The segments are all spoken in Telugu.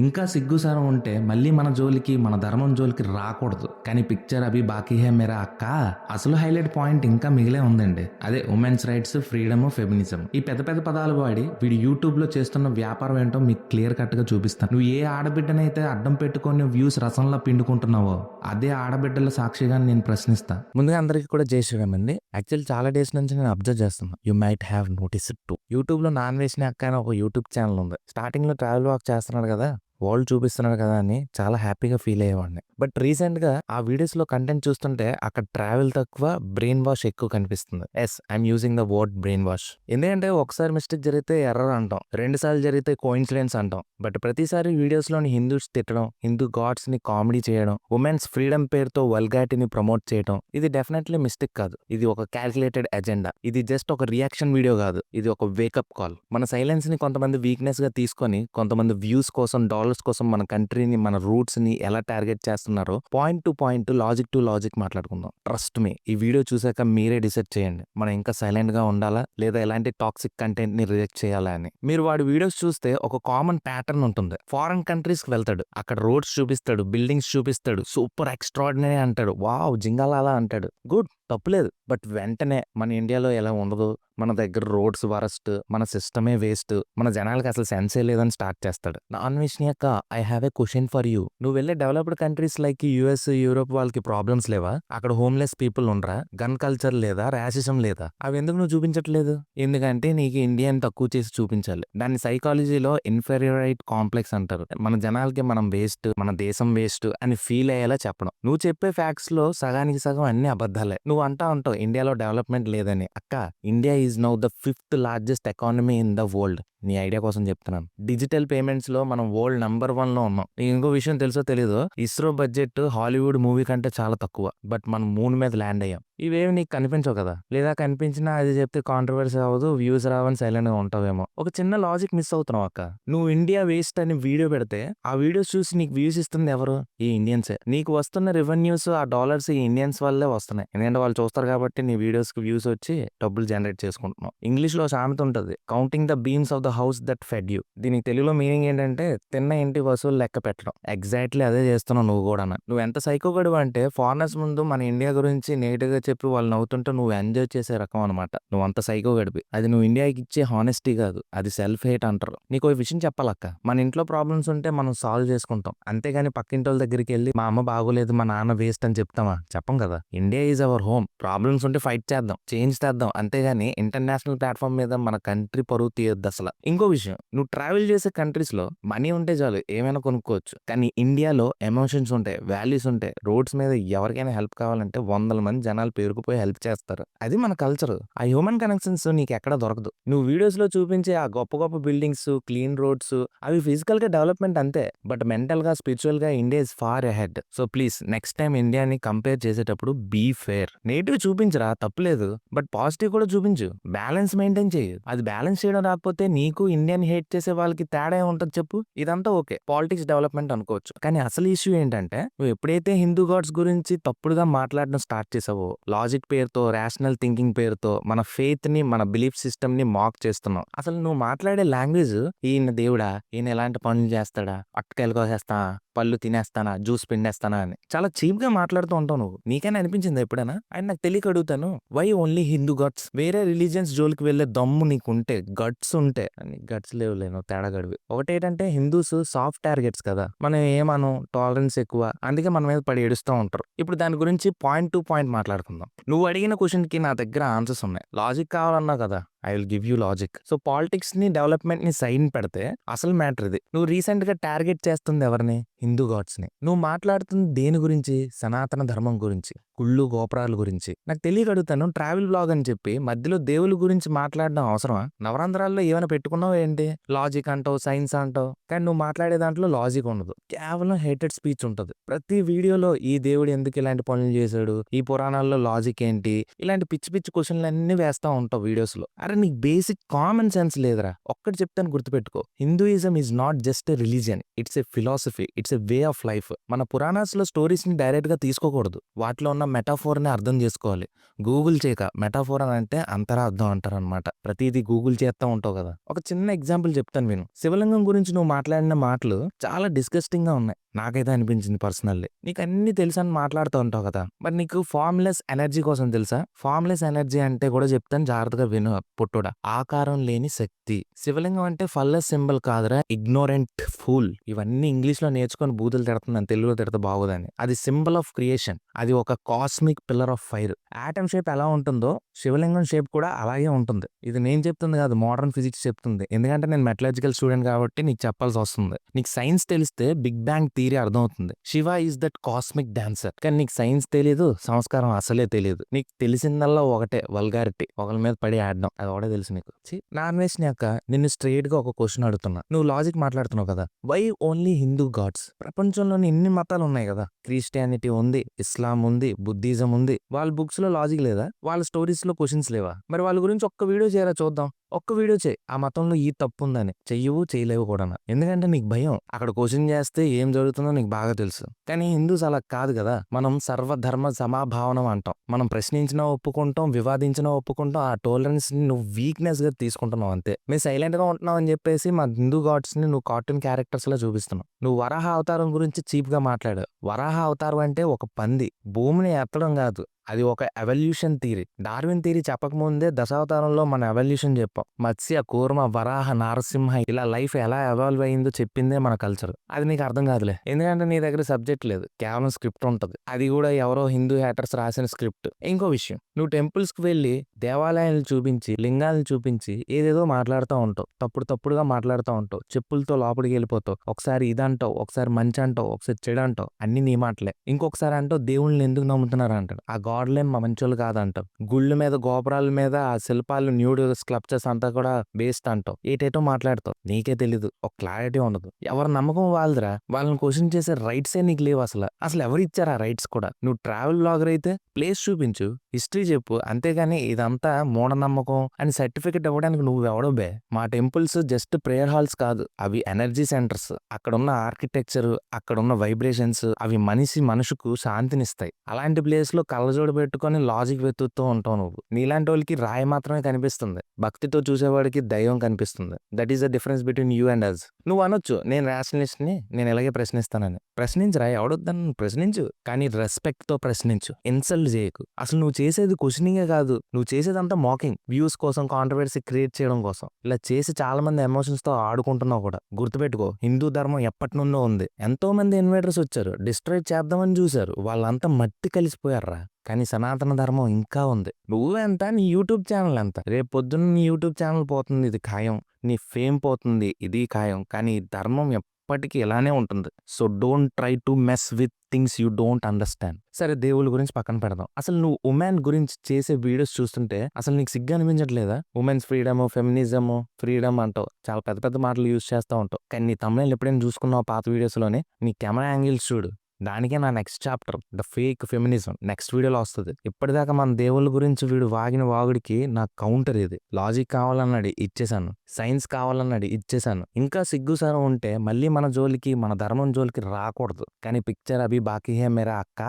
ఇంకా సిగ్గుసారం ఉంటే మళ్ళీ మన జోలికి మన ధర్మం జోలికి రాకూడదు. కానీ పిక్చర్ అభి బాకీ హే మేరా అక్క? అసలు హైలైట్ పాయింట్ ఇంకా మిగిలే ఉందండి. అదే ఉమెన్స్ రైట్స్ ఫ్రీడమ్ ఫెమినిజం ఈ పెద్ద పెద్ద పదాలు వాడి వీడు యూట్యూబ్లో చేస్తున్న వ్యాపారం ఏంటో మీకు క్లియర్ కట్గా చూపిస్తాను. నువ్వు ఏ ఆడబిడ్డనైతే అడ్డం పెట్టుకొని వ్యూస్ రసంలో పిండుకుంటున్నావో అదే ఆడబిడ్డల సాక్షిగా నేను ప్రశ్నిస్తా. ముందుగా అందరికీ కూడా జై శ్రీరామ్ అండి. యాక్చువల్ చాలా డేస్ నుంచి నేను అబ్జర్వ్ చేస్తున్నా. You might have notice to యూట్యూబ్లో నాన్ వేసిన అక్క అని ఒక యూట్యూబ్ ఛానల్ ఉంది. స్టార్టింగ్లో ట్రావెల్ వాక్ చేస్తున్నాడు కదా. వాళ్ళు చూపిస్తున్నారు కదా అని చాలా హ్యాపీగా ఫీల్ అయ్యేవాడిని. బట్ రీసెంట్గా ఆ వీడియోస్లో కంటెంట్ చూస్తుంటే అక్కడ ట్రావెల్ తక్కువ బ్రెయిన్ వాష్ ఎక్కువ కనిపిస్తుంది. Yes I'm using the word brainwash ఎందుకంటే ఒకసారి మిస్టేక్ జరిగితే ఎర్రర్ అంటాం. రెండు సార్లు జరిగితే కోయిన్సిడెన్స్ అంటాం. బట్ ప్రతిసారి వీడియోస్లోని హిందూస్ తిట్టడం హిందూ గాడ్స్ని కామెడీ చేయడం ఉమెన్స్ ఫ్రీడమ్ పేరుతో వల్గాటిని ప్రమోట్ చేయడం ఇది డెఫినెట్లీ మిస్టేక్ కాదు. ఇది ఒక క్యాల్కులేటెడ్ ఎజెండా. ఇది జస్ట్ ఒక రియాక్షన్ వీడియో కాదు. ఇది ఒక వేకప్ కాల్. మన సైలెన్స్ని కొంతమంది వీక్నెస్గా తీసుకొని కొంతమంది వ్యూస్ కోసం డాలర్స్ కోసం మన కంట్రీని మన రూట్స్ని ఎలా టార్గెట్ చేస్తున్నారో point to point logic to logic మాట్లాడుకుందాం. Trust me. ఈ వీడియో చూసాక మీరే డిసైడ్ చేయండి. మనం ఇంకా సైలెంట్గా ఉండాలా? లేదా ఎలాంటి టాక్సిక్ కంటెంట్ని రిజెక్ట్ చేయాలా అని. మీరు వాడి వీడియోస్ చూస్తే ఒక కామన్ ప్యాటర్న్ ఉంటుంది. ఫారెన్ కంట్రీస్కి వెళ్తాడు. అక్కడ రోడ్స్ చూపిస్తాడు. బిల్డింగ్స్ చూపిస్తాడు. సూపర్ ఎక్స్ట్రాడినరీ అంటాడు. వావ్! జింగాలాలా అంటాడు. గుడ్! తప్పులేదు బట్ వెంటనే మన ఇండియాలో ఎలా ఉండదు మన దగ్గర రోడ్స్ వరస్ట్ మన సిస్టమే వేస్ట్ మన జనాలకి అసలు సెన్సే లేదని స్టార్ట్ చేస్తాడు. నాన్ విష్ణి అక్క I have a question for you. నువ్వు వెళ్ళే developed countries like US Europe వాళ్ళకి ప్రాబ్లమ్స్ లేవా? అక్కడ హోమ్లెస్ పీపుల్ ఉండరా? గన్ కల్చర్ లేదా? ర్యాసిజం లేదా? అవి ఎందుకు నువ్వు చూపించట్లేదు? ఎందుకంటే నీకు ఇండియన్ తక్కువ చేసి చూపించాలి. దాన్ని సైకాలజీలో ఇన్ఫెరియరైట్ కాంప్లెక్స్ అంటారు. మన జనాలకి మనం వేస్ట్ మన దేశం వేస్ట్ అని ఫీల్ అయ్యేలా చెప్పడం. నువ్వు చెప్పే ఫ్యాక్ట్స్లో సగానికి సగం అన్ని అబద్ధాలే. నువ్వు అంటా ఉంటావు ఇండియాలో డెవలప్మెంట్ లేదని. అక్క India is now the fifth largest economy in the world. నీ ఐడియా కోసం చెప్తున్నాను. డిజిటల్ పేమెంట్స్లో మనం వరల్డ్ నంబర్ వన్లో ఉన్నాం. ఇంకో విషయం తెలుసో తెలీదు ఇస్రో బడ్జెట్ హాలీవుడ్ మూవీ కంటే చాలా తక్కువ. బట్ మనం మూన్ మీద ల్యాండ్ అయ్యాం. ఇవేవి నీకు కనిపించవు కదా? లేదా కనిపించినా అది చెప్తే కాంట్రవర్సీ అవ్వదు వ్యూస్ రావని సైలెంట్గా ఉంటావేమో. ఒక చిన్న లాజిక్ మిస్ అవుతున్నావు అక్క. నువ్వు ఇండియా వేస్ట్ అని వీడియో పెడితే ఆ వీడియోస్ చూసి నీకు వ్యూస్ ఇస్తుంది ఎవరు? ఈ ఇండియన్సే. నీకు వస్తున్న రెవెన్యూస్ ఆ డాలర్స్ ఈ ఇండియన్స్ వల్లే వస్తున్నాయి. ఎందుకంటే వాళ్ళు చూస్తారు కాబట్టి నీ వీడియోస్కి వ్యూస్ వచ్చి డబ్బులు జనరేట్ చేసుకుంటున్నావు ఇంగ్లీష్లో సామెత ఉంటుంది. Counting the beams of the house that fed you దీనికి తెలుగులో మీనింగ్ ఏంటంటే తిన్న ఇంటి వసూలు లెక్క పెట్టడం. ఎగ్జాక్ట్లీ అదే చేస్తున్నావు నువ్వు కూడా నువ్వు ఎంత సైకోగడు అంటే ఫారినర్స్ ముందు మన ఇండియా గురించి నెగిటివ్గా చెప్పి వాళ్ళు నవ్వుతుంటే నువ్వు ఎంజాయ్ చేసే రకం అనమాట నువ్వు అంత సైకో గడిపి అది నువ్వు ఇండియాకి ఇచ్చే హానెస్టీ కాదు. అది సెల్ఫ్ హేట్ అంటారు. నీకు ఈ విషయం చెప్పాలక్క. మన ఇంట్లో ప్రాబ్లమ్స్ ఉంటే మనం సాల్వ్ చేసుకుంటాం. అంతేగాని పక్కింటి వాళ్ళ దగ్గరికి వెళ్ళి మా అమ్మ బాగోలేదు మా నాన్న వేస్ట్ అని చెప్తామా? చెప్పం కదా. India is our home problems ఉంటే ఫైట్ చేద్దాం. చేంజ్ చేద్దాం అంతేగాని ఇంటర్నేషనల్ ప్లాట్ఫామ్ మీద మన కంట్రీ పరువు తీయొద్దు అసలు ఇంకో విషయం. నువ్వు ట్రావెల్ చేసే కంట్రీస్లో మనీ ఉంటే చాలు ఏమైనా కొనుక్కోవచ్చు. కానీ ఇండియాలో ఎమోషన్స్ ఉంటాయి వాల్యూస్ ఉంటాయి. రోడ్స్ మీద ఎవరికైనా హెల్ప్ కావాలంటే వందల మంది జనాలు పేరుకుపోయి హెల్ప్ చేస్తారు. అది మన కల్చర్. ఆ హ్యూమన్ కనెక్షన్స్ నీకు ఎక్కడ దొరకదు. నువ్వు వీడియోస్లో చూపించే ఆ గొప్ప గొప్ప బిల్డింగ్స్ క్లీన్ రోడ్స్ అవి ఫిజికల్గా డెవలప్మెంట్ అంతే. బట్ మెంటల్గా స్పిరిచువల్గా India is far ahead so please next time ఇండియాని కంపేర్ చేసేటప్పుడు బీ ఫేర్. నెగిటివ్ చూపించరా తప్పులేదు. బట్ పాజిటివ్ కూడా చూపించు. బ్యాలెన్స్ మెయింటైన్ చేయు అది బ్యాలెన్స్ చేయడం రాకపోతే నీ నీకు ఇండియన్ హేట్ చేసే వాళ్ళకి తేడా ఉంటుంది చెప్పు? ఇదంతా ఓకే. పాలిటిక్స్ డెవలప్మెంట్ అనుకోవచ్చు. కానీ అసలు ఇష్యూ ఏంటంటే నువ్వు ఎప్పుడైతే హిందూ గాడ్స్ గురించి తప్పుడుగా మాట్లాడడం స్టార్ట్ చేసావో లాజిక్ పేరుతో రేషనల్ థింకింగ్ పేరుతో మన ఫెయిత్ని మన బిలీఫ్ సిస్టమ్ని మాక్ చేస్తున్నావు. అసలు నువ్వు మాట్లాడే లాంగ్వేజ్ ఈయన దేవుడా? ఈయన ఎలాంటి పనులు చేస్తాడా? అట్టకాయలు కోసేస్తా పళ్ళు తినేస్తానా జ్యూస్ పిండేస్తానా అని. చాలా చీప్గా మాట్లాడుతూ ఉంటావు నువ్వు. నీకైనా అనిపించింది ఎప్పుడైనా? ఆయన నాకు తెలియక అడుగుతాను వై ఓన్లీ హిందూ గట్స్ వేరే రిలీజియన్స్ జోలికి వెళ్ళే దమ్ము నీకుంటే గట్స్ ఉంటే అని గట్స్ లేవు లేను తేడా గడివి. ఒకటేంటంటే హిందూస్ సాఫ్ట్ టార్గెట్స్ కదా మనం ఏమను టాలరెన్స్ ఎక్కువ అందుకే మన మీద పడి ఏడుస్తూ ఉంటారు. ఇప్పుడు దాని గురించి పాయింట్ టు పాయింట్ మాట్లాడుకుందాం. నువ్వు అడిగిన క్వశ్చన్కి నా దగ్గర ఆన్సర్స్ ఉన్నాయి. లాజిక్ కావాలన్నావు కదా I will give you logic. So పాలిటిక్స్ని డెవలప్మెంట్ని సైన్ పెడితే అసలు మ్యాటర్ ఇది. నువ్వు రీసెంట్గా టార్గెట్ చేస్తుంది ఎవరిని? హిందూ గాడ్స్ని నువ్వు మాట్లాడుతుంది దేని గురించి? సనాతన ధర్మం గురించి. కుళ్ళు గోపురాల గురించి. నాకు తెలియక అడుగుతాను ట్రావెల్ బ్లాగ్ అని చెప్పి మధ్యలో దేవుల గురించి మాట్లాడడం అవసరమా? నవరంధ్రాల్లో ఏమైనా పెట్టుకున్నావు ఏంటి? లాజిక్ అంటావు సైన్స్ అంటావు. కానీ నువ్వు మాట్లాడే దాంట్లో లాజిక్ ఉండదు. కేవలం హేటెడ్ స్పీచ్ ఉంటుంది. ప్రతి వీడియోలో ఈ దేవుడు ఎందుకు ఇలాంటి పనులు చేశాడు? ఈ పురాణాల్లో లాజిక్ ఏంటి? ఇలాంటి పిచ్చి పిచ్చి క్వశ్చన్లు అన్ని వేస్తూ ఉంటావు వీడియోస్లో అరే నీకు బేసిక్ కామన్ సెన్స్ లేదురా. ఒక్కటి చెప్తాను గుర్తుపెట్టుకో. Hinduism is not just a religion. It's a philosophy. It's a way of life. మన పురాణాస్లో స్టోరీస్ని స్టోరీస్ని డైరెక్ట్గా తీసుకోకూడదు. వాటిలో ఉన్న మెటాఫోర్ని అర్థం చేసుకోవాలి. గూగుల్ చేయక మెటాఫోర్ అని అంటే అంతరార్థం అంటారు అనమాట ప్రతిదీ గూగుల్ చేస్తా ఉంటావు కదా. ఒక చిన్న ఎగ్జాంపుల్ చెప్తాను విను. శివలింగం గురించి నువ్వు మాట్లాడిన మాటలు చాలా డిస్కస్టింగ్గా ఉన్నాయి. నాకైతే అనిపించింది పర్సనల్లీ. నీకు అన్ని తెలుసు అని మాట్లాడుతూ ఉంటావు కదా! మరి నీకు ఫార్మ్లెస్ ఎనర్జీ కోసం తెలుసా? ఫార్మ్లెస్ ఎనర్జీ అంటే కూడా చెప్తాను జాగ్రత్తగా విను పుట్టుడా. ఆకారం లేని శక్తి. శివలింగం అంటే ఫల్లెస్ సింబల్ కాదురా. Ignorant fool. ఇవన్నీ ఇంగ్లీష్లో నేర్చుకొని బూతులు తిడుతున్నాను తెలుగులో తిడతా బాగోదని. అది సింబల్ ఆఫ్ క్రియేషన్. అది ఒక cosmic pillar of fire. Atom shape ఎలా ఉంటుందో శివలింగం షేప్ కూడా అలాగే ఉంటుంది. ఇది నేను చెప్తుంది కాదు మోడర్న్ ఫిజిక్స్ చెప్తుంది. ఎందుకంటే నేను మెటలాజికల్ స్టూడెంట్ కాబట్టి నీకు చెప్పాల్సి వస్తుంది. నీకు సైన్స్ తెలిస్తే బిగ్ బ్యాంగ్ థియరీ అర్థమవుతుంది. Shiva is that cosmic dancer. కానీ నీకు సైన్స్ తెలియదు సంస్కారం అసలే తెలియదు నీకు తెలిసిందల్లా ఒకటే వల్గారిటీ. ఒకరి మీద పడి ఆడడం అది ఒకటే తెలుసు నీకు. నాన్ వేసినాక నిన్ను స్ట్రైట్గా ఒక క్వశ్చన్ అడుగుతున్నా. నువ్వు లాజిక్ మాట్లాడుతున్నావు కదా. Why only Hindu gods? ప్రపంచంలోని ఎన్ని మతాలు ఉన్నాయి కదా. క్రిస్టియానిటీ ఉంది ఇస్లాం ఉంది బుద్ధిజం ఉంది. వాళ్ళ బుక్స్లో లాజిక్ లేదా? వాళ్ళ స్టోరీస్లో క్వశ్చన్స్ లేవా? మరి వాళ్ళ గురించి ఒక్క వీడియో చేయరా చూద్దాం. ఒక్క వీడియో చేయి. ఆ మతంలో ఈ తప్పు ఉందని చెయ్యవు చేయలేవు కూడా ఎందుకంటే నీకు భయం. అక్కడ క్వశ్చన్ చేస్తే ఏం జరుగుతుందో నీకు బాగా తెలుసు. కానీ హిందూస్ అలా కాదు కదా. మనం సర్వధర్మ సమాభావనం అంటాం. మనం ప్రశ్నించినా ఒప్పుకుంటాం వివాదించినా ఒప్పుకుంటాం. ఆ టోలరెన్స్ని నువ్వు వీక్నెస్గా తీసుకుంటున్నావు అంతే. మేము సైలెంట్గా ఉంటున్నావు అని చెప్పేసి మా హిందూ గాడ్స్ని నువ్వు కార్టూన్ క్యారెక్టర్స్ లా చూపిస్తున్నావు. నువ్వు వరాహ అవతారం గురించి చీప్గా మాట్లాడు వరాహ అవతారం అంటే ఒక పంది. భూమిని ఎత్తడం కాదు. అది ఒక ఎవల్యూషన్ థీరీ డార్విన్ థీరీ చెప్పకముందే దశావతారంలో మన ఎవల్యూషన్ చెప్పాం. మత్స్య కూర్మ వరాహ నారసింహ ఇలా లైఫ్ ఎలా ఎవాల్వ్ అయిందో చెప్పిందే మన కల్చర్ అది నీకు అర్థం కాదులే. ఎందుకంటే నీ దగ్గర సబ్జెక్ట్ లేదు. కేవలం స్క్రిప్ట్ ఉంటుంది. అది కూడా ఎవరో హిందూ హ్యాటర్స్ రాసిన స్క్రిప్ట్ ఇంకో విషయం. నువ్వు టెంపుల్స్కి వెళ్ళి దేవాలయాలు చూపించి లింగాలను చూపించి ఏదేదో మాట్లాడుతూ ఉంటావు. తప్పుడు తప్పుడుగా మాట్లాడుతూ ఉంటావు. చెప్పులతో లోపలికి వెళ్ళిపోతావు. ఒకసారి ఇదంటావు ఒకసారి మంచి అంటావు ఒకసారి చెడు అంటావు అన్ని నీ మాటలే. ఇంకొకసారి అంటావు దేవుళ్ళని ఎందుకు నమ్ముతున్నారు? అంటాడు. ఆ గాడ్లేం మా మంచోళ్ళు కాదంటావు గుళ్ళ మీద గోపురాల మీద ఆ శిల్పాలు న్యూడ్ స్క్లప్చర్స్ అంతా కూడా బేస్డ్ అంటావు ఏటేటో మాట్లాడతావు నీకే తెలీదు. ఒక క్లారిటీ ఉండదు. ఎవరి నమ్మకం వాళ్ళదిరా. వాళ్ళని క్వశ్చన్ చేసే రైట్సే నీకు లేవు అసలు. అసలు ఎవరు ఇచ్చారు ఆ రైట్స్ కూడా? నువ్వు ట్రావెల్ బ్లాగర్ అయితే ప్లేస్ చూపించు హిస్టరీ చెప్పు. అంతేగాని ఇదంతా మూఢనమ్మకం అని సర్టిఫికెట్ ఇవ్వడానికి నువ్వు ఎవడో బే. మా టెంపుల్స్ జస్ట్ ప్రేయర్ హాల్స్ కాదు. అవి ఎనర్జీ సెంటర్స్. అక్కడ ఉన్న ఆర్కిటెక్చర్ అక్కడ ఉన్న వైబ్రేషన్స్ అవి మనిషి మనుషుకు శాంతినిస్తాయి. అలాంటి ప్లేస్లో కళ్ళజోడు పెట్టుకొని లాజిక్ వెతుకుతూ ఉంటావు నువ్వు. నీలాంటి వాళ్ళకి రాయి మాత్రమే కనిపిస్తుంది. భక్తితో చూసేవాడికి దైవం కనిపిస్తుంది. That is the difference between you and us నువ్వు అనొచ్చు నేను రేషనలిస్ట్ని నేను ఇలాగే ప్రశ్నిస్తానని. ప్రశ్నించరా ఎవడొద్దని ప్రశ్నించు కానీ రెస్పెక్ట్తో ప్రశ్నించు. ఇన్సల్ట్ చేయకు. అసలు నువ్వు చేసేది క్వశ్చనింగే కాదు. నువ్వు చేసేదంతా మాకింగ్ వ్యూస్ కోసం కాంట్రవర్సీ క్రియేట్ చేయడం కోసం. ఇలా చేసి చాలా మంది ఎమోషన్స్తో ఆడుకుంటున్నావు కూడా. గుర్తుపెట్టుకో హిందూ ధర్మం ఎప్పటి నుండో ఉంది. ఎంతో మంది ఇన్వైటర్స్ వచ్చారు. డిస్ట్రాయ్ చేద్దామని చూశారు. వాళ్ళంతా మట్టి కలిసిపోయారా? కానీ సనాతన ధర్మం ఇంకా ఉంది. నువ్వెంత? నీ యూట్యూబ్ ఛానల్ ఎంత రేపు పొద్దున్న నీ యూట్యూబ్ ఛానల్ పోతుంది ఇది ఖాయం. నీ ఫేమ్ పోతుంది ఇది ఖాయం. కానీ ధర్మం ఎప్పటికీ ఇలానే ఉంటుంది. So don't try to mess with things you don't understand. సరే దేవుళ్ళ గురించి పక్కన పెడదాం. అసలు నువ్వు ఉమెన్ గురించి చేసే వీడియోస్ చూస్తుంటే అసలు నీకు సిగ్గు అనిపించట్లేదా? ఉమెన్స్ ఫ్రీడమ్ ఫెమినిజం ఫ్రీడమ్ అంటావు. చాలా పెద్ద పెద్ద మాటలు యూజ్ చేస్తూ ఉంటావు. కానీ నీ తమిళ ఎప్పుడైనా చూసుకున్నావు పాత వీడియోస్లోనే? నీ కెమెరా యాంగిల్స్ చూడు. దానికే నా next chapter the fake feminism next వీడియోలో వస్తుంది. ఇప్పటిదాకా మన దేవుళ్ళ గురించి వీడు వాగిన వాగుడికి నా కౌంటర్ ఇది. లాజిక్ కావాలన్నాడు ఇచ్చేసాను సైన్స్ కావాలన్నాడు ఇచ్చేసాను ఇంకా సిగ్గుసారం ఉంటే మళ్ళీ మన జోలికి మన ధర్మం జోలికి రాకూడదు. కానీ పిక్చర్ అభి బాకీ హే మేరా అక్క?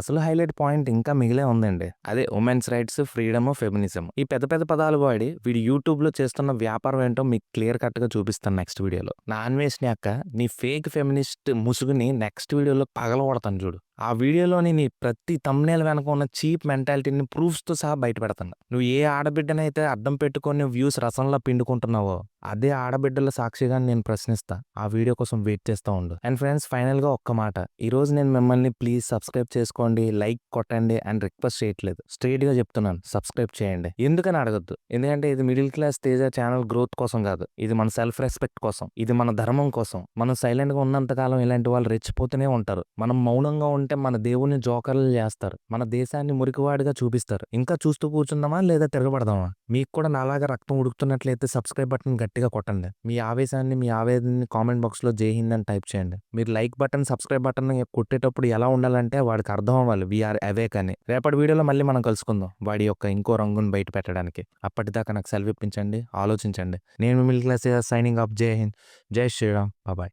అసలు హైలైట్ పాయింట్ ఇంకా మిగిలే ఉందండి. అదే ఉమెన్స్ రైట్స్ ఫ్రీడమ్ ఫెమినిజం. ఈ పెద్ద పెద్ద పదాలు వాడి వీడు యూట్యూబ్లో చేస్తున్న వ్యాపారం ఏంటో మీకు క్లియర్ కట్గా చూపిస్తాను నెక్స్ట్ వీడియోలో. నాన్ వేసిన అక్క నీ ఫేక్ ఫెమినిస్ట్ ముసుగుని నెక్స్ట్ వీడియోలో పగ పగలగొడతాను చూడు. ఆ వీడియోలోని నీ ప్రతి తమ్నేల్ వెనక ఉన్న చీప్ మెంటాలిటీని ప్రూఫ్స్తో సహా బయటపెడుతున్నా నువ్వు ఏ ఆడబిడ్డనైతే అడ్డం పెట్టుకొని వ్యూస్ రసంలో పిండుకుంటున్నావో అదే ఆడబిడ్డల సాక్షిగా నేను ప్రశ్నిస్తా. ఆ వీడియో కోసం వెయిట్ చేస్తూ ఉండు. అండ్ ఫ్రెండ్స్ ఫైనల్గా ఒక్క మాట. ఈ రోజు నేను మిమ్మల్ని ప్లీజ్ సబ్స్క్రైబ్ చేసుకోండి లైక్ కొట్టండి అండ్ రిక్వెస్ట్ చేయట్లేదు. స్ట్రైట్గా చెప్తున్నాను సబ్స్క్రైబ్ చేయండి. ఎందుకని అడగద్దు? ఎందుకంటే ఇది middle class Teja channel growth కోసం కాదు. ఇది మన సెల్ఫ్ రెస్పెక్ట్ కోసం. ఇది మన ధర్మం కోసం. మనం సైలెంట్గా ఉన్నంతకాలం ఇలాంటి వాళ్ళు రెచ్చిపోతూనే ఉంటారు. మనం మౌనంగా అంటే మన దేవుని జోకర్లు చేస్తారు. మన దేశాన్ని మురికివాడిగా చూపిస్తారు. ఇంకా చూస్తూ కూర్చుందామా లేదా తిరగబడదామా? మీకు కూడా నాలాగా రక్తం ఉడుకుతున్నట్లయితే సబ్స్క్రైబ్ బటన్ గట్టిగా కొట్టండి. మీ ఆవేశాన్ని మీ ఆవేదనని కామెంట్ బాక్స్లో జై హింద్ అని టైప్ చేయండి. మీరు లైక్ బటన్ సబ్స్క్రైబ్ బటన్ కొట్టేటప్పుడు ఎలా ఉండాలంటే వాడికి అర్థం అవ్వాలి. వీఆర్ అవేక్ అని. రేపటి వీడియోలో మళ్ళీ మనం కలుసుకుందాం. వాడి యొక్క ఇంకో రంగును బయట పెట్టడానికి. అప్పటిదాకా నాకు సెలవు ఇప్పించండి ఆలోచించండి. నేను మిడిల్ క్లాస్ సైనింగ్ అప్ జై హింద్. జై శ్రీరామ్. బాబాయ్.